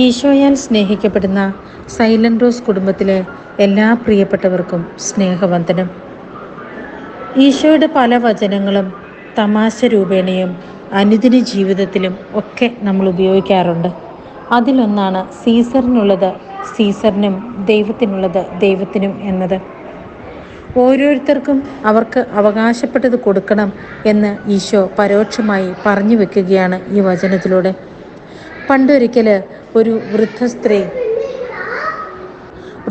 ഈശോയാൽ സ്നേഹിക്കപ്പെടുന്ന silent rose കുടുംബത്തിലെ എല്ലാ പ്രിയപ്പെട്ടവർക്കും സ്നേഹവന്ദനം. ഈശോയുടെ പല വചനങ്ങളും തമാശ രൂപേണയും അനുദിന ജീവിതത്തിലും ഒക്കെ നമ്മൾ ഉപയോഗിക്കാറുണ്ട്. അതിലൊന്നാണ് സീസറിനുള്ളത് സീസറിനും ദൈവത്തിനുള്ളത് ദൈവത്തിനും എന്നത്. ഓരോരുത്തർക്കും അവർക്ക് അവകാശപ്പെട്ടത് കൊടുക്കണം എന്ന് ഈശോ പരോക്ഷമായി പറഞ്ഞു വെക്കുകയാണ് ഈ വചനത്തിലൂടെ. പണ്ടൊരിക്കൽ ഒരു വൃദ്ധ സ്ത്രീ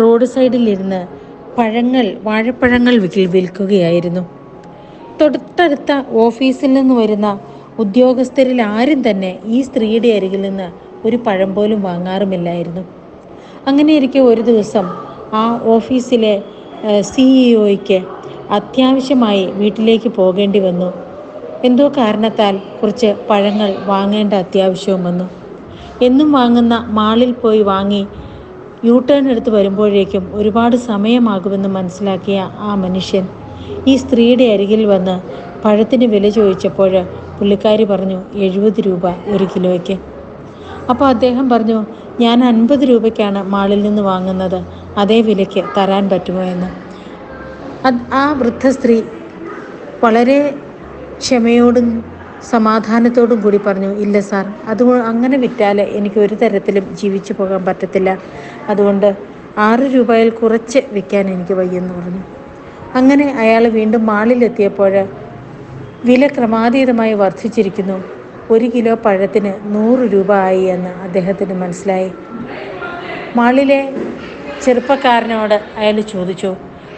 റോഡ് സൈഡിലിരുന്ന് പഴങ്ങൾ വാഴപ്പഴങ്ങൾ വിൽക്കുകയായിരുന്നു. തൊട്ടടുത്ത ഓഫീസിൽ നിന്ന് വരുന്ന ഉദ്യോഗസ്ഥരിൽ ആരും തന്നെ ഈ സ്ത്രീയുടെ അരികിൽ നിന്ന് ഒരു പഴം പോലും വാങ്ങാറുമില്ലായിരുന്നു. അങ്ങനെയിരിക്കെ ഒരു ദിവസം ആ ഓഫീസിലെ സിഇഒയ്ക്ക് അത്യാവശ്യമായി വീട്ടിലേക്ക് പോകേണ്ടി വന്നു. എന്തോ കാരണത്താൽ കുറച്ച് പഴങ്ങൾ വാങ്ങേണ്ട അത്യാവശ്യവും വന്നു. എന്നും വാങ്ങുന്ന മാളിൽ പോയി വാങ്ങി യു ടേൺ എടുത്ത് വരുമ്പോഴേക്കും ഒരുപാട് സമയമാകുമെന്ന് മനസ്സിലാക്കിയ ആ മനുഷ്യൻ. ഈ സ്ത്രീയുടെ അരികിൽ വന്ന് പഴത്തിന് വില ചോദിച്ചപ്പോൾ പുള്ളിക്കാരി പറഞ്ഞു എഴുപത് രൂപ ഒരു കിലോയ്ക്ക്. അപ്പോൾ അദ്ദേഹം പറഞ്ഞു ഞാൻ അൻപത് രൂപയ്ക്കാണ് മാളിൽ നിന്ന് വാങ്ങുന്നത്. അതേ വിലയ്ക്ക് തരാൻ പറ്റുമോ എന്ന്. ആ വൃദ്ധ സ്ത്രീ വളരെ ക്ഷമയോടും സമാധാനത്തോടും കൂടി പറഞ്ഞു ഇല്ല സാർ അത് അങ്ങനെ വിറ്റാൽ എനിക്ക് ഒരു തരത്തിലും ജീവിച്ചു പോകാൻ പറ്റത്തില്ല. അതുകൊണ്ട് ആറ് രൂപയിൽ കുറച്ച് വിൽക്കാൻ എനിക്ക് വയ്യെന്ന് പറഞ്ഞു. അങ്ങനെ അയാൾ വീണ്ടും മാളിലെത്തിയപ്പോൾ വില ക്രമാതീതമായി വർദ്ധിച്ചിരിക്കുന്നു. ഒരു കിലോ പഴത്തിന് നൂറ് രൂപ ആയി എന്ന് അദ്ദേഹത്തിന് മനസ്സിലായി. മാളിലെ ചെറുപ്പക്കാരനോട് അയാൾ ചോദിച്ചു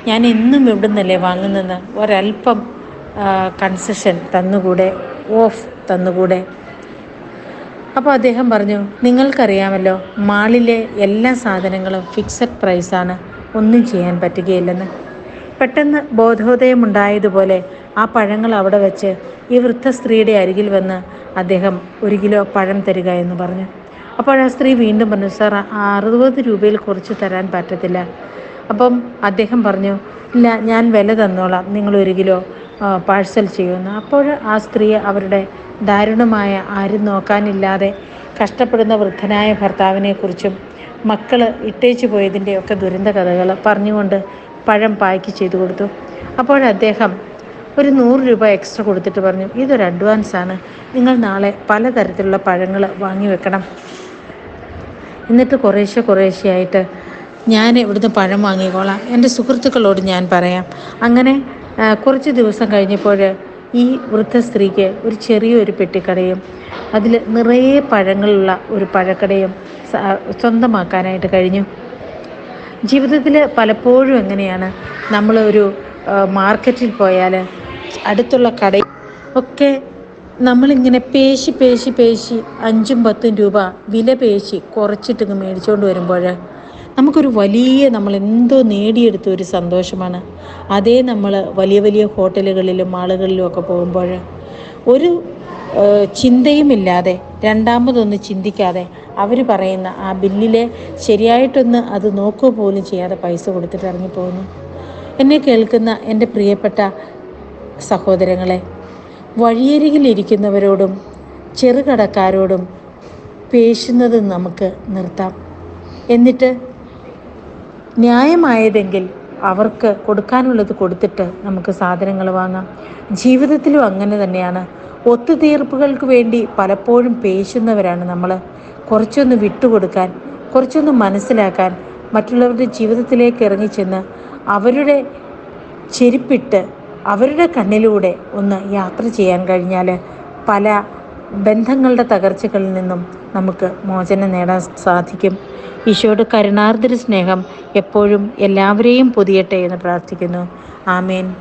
ഞാൻ എന്നും ഇവിടുന്നല്ലേ വാങ്ങുന്നത്? ഒരല്പം കൺസെഷൻ തന്നുകൂടെ? ഓഫ് തന്നുകൂടെ? അപ്പോൾ അദ്ദേഹം പറഞ്ഞു നിങ്ങൾക്കറിയാമല്ലോ മാളിലെ എല്ലാ സാധനങ്ങളും ഫിക്സഡ് പ്രൈസാണ് ഒന്നും ചെയ്യാൻ പറ്റുകയില്ലെന്ന്. പെട്ടെന്ന് ബോധോദയമുണ്ടായതുപോലെ ആ പഴങ്ങൾ അവിടെ വെച്ച് ഈ വൃദ്ധ സ്ത്രീയുടെ അരികിൽ വന്ന് അദ്ദേഹം ഒരു കിലോ പഴം തരിക എന്ന് പറഞ്ഞു. അപ്പോൾ ആ സ്ത്രീ വീണ്ടും പറഞ്ഞു സാർ അറുപത് രൂപയിൽ കുറച്ച് തരാൻ പറ്റത്തില്ല. അപ്പം അദ്ദേഹം പറഞ്ഞു ഇല്ല ഞാൻ വില തന്നോളാം. നിങ്ങൾ ഒരു കിലോ പാഴ്സൽ ചെയ്യുന്നു. അപ്പോൾ ആ സ്ത്രീ അവരുടെ ദാരുണമായ ആരും നോക്കാനില്ലാതെ കഷ്ടപ്പെടുന്ന വൃദ്ധനായ ഭർത്താവിനെക്കുറിച്ചും മക്കൾ ഇട്ടേച്ചു പോയതിന്റെയൊക്കെ ദുരന്ത കഥകൾ പറഞ്ഞുകൊണ്ട് പഴം പായ്ക്ക് ചെയ്തു കൊടുത്തു. അപ്പോൾ അദ്ദേഹം ഒരു നൂറ് രൂപ എക്സ്ട്രാ കൊടുത്തിട്ട് പറഞ്ഞു ഇതൊരു അഡ്വാൻസ് ആണ്. നിങ്ങൾ നാളെ പലതരത്തിലുള്ള പഴങ്ങൾ വാങ്ങി വെക്കണം. എന്നിട്ട് കുറേശ്ശെ കുറേശ്ശെയായിട്ട് ഞാൻ ഇവിടുന്ന് പഴം വാങ്ങിക്കോളാം. എന്റെ സുഹൃത്തുക്കളോട് ഞാൻ പറയാം. അങ്ങനെ കുറച്ച് ദിവസം കഴിഞ്ഞപ്പോൾ ഈ വൃദ്ധ സ്ത്രീക്ക് ഒരു ചെറിയൊരു പെട്ടിക്കടയും അതിൽ നിറയെ പഴങ്ങളുള്ള ഒരു പഴക്കടയും സ്വന്തമാക്കാനായിട്ട് കഴിഞ്ഞു. ജീവിതത്തിൽ പലപ്പോഴും എങ്ങനെയാണ് നമ്മൾ ഒരു മാർക്കറ്റിൽ പോയാൽ അടുത്തുള്ള കട ഒക്കെ നമ്മളിങ്ങനെ പേശി പേശി പേശി അഞ്ചും പത്തും രൂപ വില പേശി കുറച്ചിട്ടിങ്ങ് മേടിച്ചുകൊണ്ട് വരുമ്പോൾ നമുക്കൊരു വലിയ നമ്മൾ എന്തോ നേടിയെടുത്ത ഒരു സന്തോഷമാണ്. അതേ നമ്മൾ വലിയ വലിയ ഹോട്ടലുകളിലും മാളുകളിലും ഒക്കെ പോകുമ്പോൾ ഒരു ചിന്തയുമില്ലാതെ രണ്ടാമതൊന്ന് ചിന്തിക്കാതെ അവർ പറയുന്ന ആ ബില്ലിലെ ശരിയായിട്ടൊന്ന് അത് നോക്കുക പോലും ചെയ്യാതെ പൈസ കൊടുത്തിട്ട് ഇറങ്ങിപ്പോകുന്നു എന്നെ കേൾക്കുന്ന എന്റെ പ്രിയപ്പെട്ട സഹോദരങ്ങളെ വഴിയരികിലിരിക്കുന്നവരോടും ചെറുകടക്കാരോടും പേശുന്നത് നമുക്ക് നിർത്താം. എന്നിട്ട് ന്യായമായതെങ്കിൽ അവർക്ക് കൊടുക്കാനുള്ളത് കൊടുത്തിട്ട് നമുക്ക് സാധനങ്ങൾ വാങ്ങാം. ജീവിതത്തിലും അങ്ങനെ തന്നെയാണ്. ഒത്തുതീർപ്പുകൾക്ക് വേണ്ടി പലപ്പോഴും പേശുന്നവരാണ് നമ്മൾ കുറച്ചൊന്ന് വിട്ടുകൊടുക്കാൻ കുറച്ചൊന്ന് മനസ്സിലാക്കാൻ മറ്റുള്ളവരുടെ ജീവിതത്തിലേക്ക് ഇറങ്ങിച്ചെന്ന് അവരുടെ ചെരുപ്പിട്ട് അവരുടെ കണ്ണിലൂടെ ഒന്ന് യാത്ര ചെയ്യാൻ കഴിഞ്ഞാൽ പല ബന്ധങ്ങളുടെ തകർച്ചകളിൽ നിന്നും നമുക്ക് മോചനം നേടാൻ സാധിക്കും. ഈശോയുടെ കരുണാർദ്ര സ്നേഹം എപ്പോഴും എല്ലാവരെയും പൊതിയട്ടെ എന്ന് പ്രാർത്ഥിക്കുന്നു. ആമേൻ.